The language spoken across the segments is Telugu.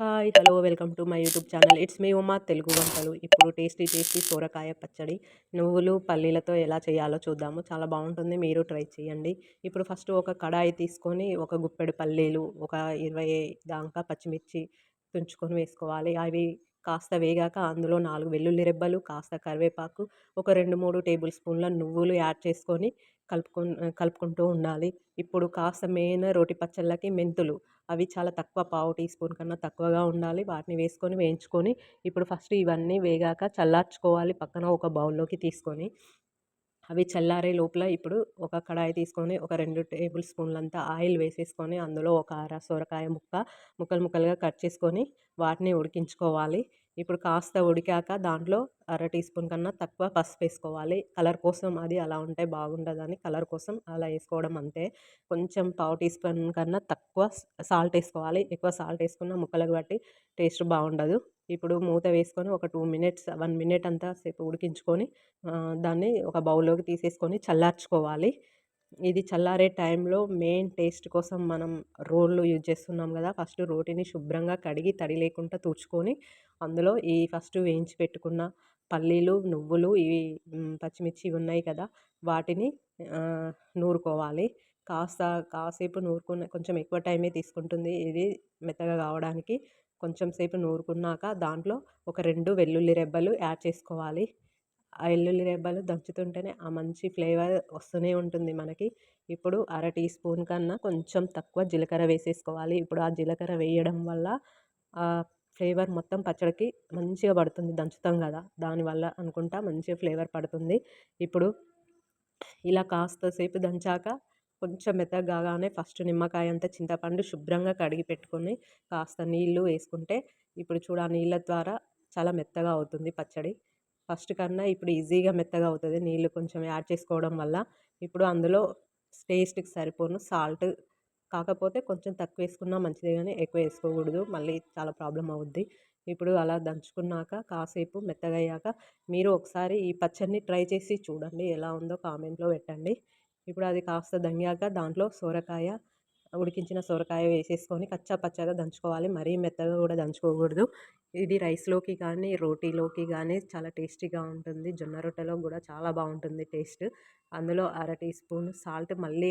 Hi hello welcome to my YouTube channel. It's me Uma Telugu వంటలు. ఇప్పుడు టేస్టీ టేస్టీ సోరకాయ పచ్చడి. నువ్వులు పల్లీలతో ఎలా చేయాలో చూద్దాము. చాలా బాగుంటుంది. మీరు ట్రై చేయండి. ఇప్పుడు ఫస్ట్ ఒక కడాయి తీసుకొని ఒక గుప్పెడు పల్లీలు ఒక ఇరవై దాకా పచ్చిమిర్చి తుంచుకొని వేసుకోవాలి. అవి కాస్త వేగాక అందులో నాలుగు వెల్లుల్లి రెబ్బలు కాస్త కరివేపాకు ఒక రెండు మూడు టేబుల్ స్పూన్ల నువ్వులు యాడ్ చేసుకొని కలుపుకు కలుపుకుంటూ ఉండాలి. ఇప్పుడు కాస్త మెయిన్ రోటి పచ్చళ్ళకి మెంతులు. అవి చాలా తక్కువ పావు టీ స్పూన్ కన్నా తక్కువగా ఉండాలి. వాటిని వేసుకొని వేయించుకొని ఇప్పుడు ఫస్ట్ ఇవన్నీ వేగాక చల్లార్చుకోవాలి పక్కన ఒక బౌల్లోకి తీసుకొని. అవి చల్లారే లోపల ఇప్పుడు ఒక కడాయి తీసుకొని ఒక రెండు టేబుల్ స్పూన్లంతా ఆయిల్ వేసేసుకొని అందులో ఒక అర సొరకాయ ముక్క ముక్కలు ముక్కలుగా కట్ చేసుకొని వాటిని ఉడికించుకోవాలి. ఇప్పుడు కాస్త ఉడికాక దాంట్లో అర టీ స్పూన్ కన్నా తక్కువ పసుపు వేసుకోవాలి. కలర్ కోసం అది అలా ఉంటే బాగుంటుందని కలర్ కోసం అలా వేసుకోవడం అంతే. కొంచెం పావు టీ స్పూన్ కన్నా తక్కువ సాల్ట్ వేసుకోవాలి. ఎక్కువ సాల్ట్ వేసుకున్న ముక్కలకు బట్టి టేస్ట్ బాగుండదు. ఇప్పుడు మూత వేసుకొని ఒక టూ మినిట్స్ వన్ మినిట్ అంతా సేపు ఉడికించుకొని దాన్ని ఒక బౌల్లోకి తీసేసుకొని చల్లార్చుకోవాలి. ఇది చల్లారే టైంలో మెయిన్ టేస్ట్ కోసం మనం రోళ్ళు యూజ్ చేస్తున్నాం కదా ఫస్ట్ రోటిని శుభ్రంగా కడిగి తడి లేకుండా తుడుచుకొని అందులో ఈ ఫస్ట్ వేయించి పెట్టుకున్న పల్లీలు నువ్వులు ఇవి పచ్చిమిర్చి ఉన్నాయి కదా వాటిని నూరుకోవాలి. కాస్త కాసేపు నూరుకున్న కొంచెం ఎక్కువ టైమే తీసుకుంటుంది. ఇది మెత్తగా కావడానికి కొంచెం సేపు నూరుకున్నాక దాంట్లో ఒక రెండు వెల్లుల్లి రెబ్బలు యాడ్ చేసుకోవాలి. ఆ వెల్లుల్లి రెబ్బలు దంచుతుంటేనే ఆ మంచి ఫ్లేవర్ వస్తూనే ఉంటుంది మనకి. ఇప్పుడు అర టీ స్పూన్ కన్నా కొంచెం తక్కువ జీలకర్ర వేసేసుకోవాలి. ఇప్పుడు ఆ జీలకర్ర వేయడం వల్ల ఆ ఫ్లేవర్ మొత్తం పచ్చడికి మంచిగా పడుతుంది. దంచుతాం కదా దానివల్ల అనుకుంటా మంచిగా ఫ్లేవర్ పడుతుంది. ఇప్పుడు ఇలా కాస్త సేపు దంచాక కొంచెం మెత్తగానే ఫస్ట్ నిమ్మకాయ అంతా చింతపండు శుభ్రంగా కడిగి పెట్టుకొని కాస్త నీళ్ళు వేసుకుంటే ఇప్పుడు చూడ ఆ నీళ్ళ ద్వారా చాలా మెత్తగా అవుతుంది పచ్చడి. ఫస్ట్ కన్నా ఇప్పుడు ఈజీగా మెత్తగా అవుతుంది నీళ్ళు కొంచెం యాడ్ చేసుకోవడం వల్ల. ఇప్పుడు అందులో టేస్ట్కి సరిపోను సాల్ట్ కాకపోతే కొంచెం తక్కువ వేసుకున్నా మంచిదే కానీ ఎక్కువ వేసుకోకూడదు మళ్ళీ చాలా ప్రాబ్లం అవుద్ది. ఇప్పుడు అలా దంచుకున్నాక కాసేపు మెత్తగయ్యాక మీరు ఒకసారి ఈ పచ్చడిని ట్రై చేసి చూడండి ఎలా ఉందో కామెంట్లో పెట్టండి. ఇప్పుడు అది కాస్త దంగాక దాంట్లో సొరకాయ ఉడికించిన సొరకాయ వేసేసుకొని కచ్చా పచ్చగా దంచుకోవాలి. మరీ మెత్తగా కూడా దంచుకోకూడదు. ఇది రైస్లోకి కానీ రోటీలోకి కానీ చాలా టేస్టీగా ఉంటుంది. జొన్న రొట్టెలో కూడా చాలా బాగుంటుంది టేస్ట్. అందులో అర టీ స్పూన్ సాల్ట్ మళ్ళీ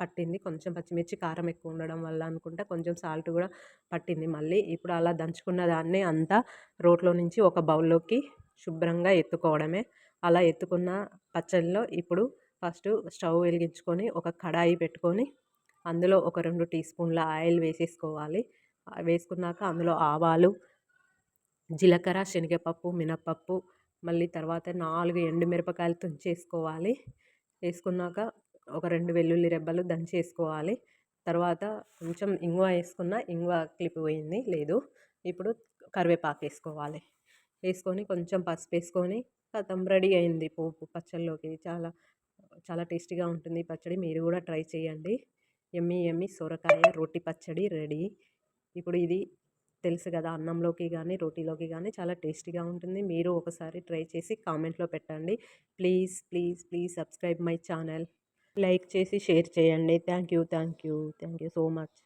పట్టింది. కొంచెం పచ్చిమిర్చి కారం ఎక్కువ ఉండడం వల్ల అనుకుంటా కొంచెం సాల్ట్ కూడా పట్టింది. మళ్ళీ ఇప్పుడు అలా దంచుకున్న దాన్ని అంతా రోట్లో నుంచి ఒక బౌల్లోకి శుభ్రంగా ఎత్తుకోవడమే. అలా ఎత్తుకున్న పచ్చడిలో ఇప్పుడు ఫస్ట్ స్టవ్ వెలిగించుకొని ఒక కడాయి పెట్టుకొని అందులో ఒక రెండు టీ స్పూన్ల ఆయిల్ వేసేసుకోవాలి. వేసుకున్నాక అందులో ఆవాలు జీలకర్ర శనగపప్పు మినప్పప్పు మళ్ళీ తర్వాత నాలుగు ఎండుమిరపకాయలు తుంచేసుకోవాలి. వేసుకున్నాక ఒక రెండు వెల్లుల్లి రెబ్బలు దంచేసుకోవాలి. తర్వాత కొంచెం ఇంగువ వేసుకున్న ఇంగువ క్లిప్ పోయింది లేదు. ఇప్పుడు కరివేపాకు వేసుకోవాలి. వేసుకొని కొంచెం పసుపు వేసుకొని కథం రెడీ అయింది పోపు పచ్చళ్ళలోకి చాలా చాలా టేస్టీగా ఉంటుంది పచ్చడి. మీరు కూడా ట్రై చేయండి. ఎమ్మి ఎమ్మి సొరకాయ రోటి పచ్చడి రెడీ. ఇప్పుడు ఇది తెలుసు కదా అన్నంలోకి కానీ రోటీలోకి కానీ చాలా టేస్టీగా ఉంటుంది. మీరు ఒకసారి ట్రై చేసి కామెంట్లో పెట్టండి. Please please please subscribe my channel. Like చేసి షేర్ చేయండి. Thank you thank you thank you so much.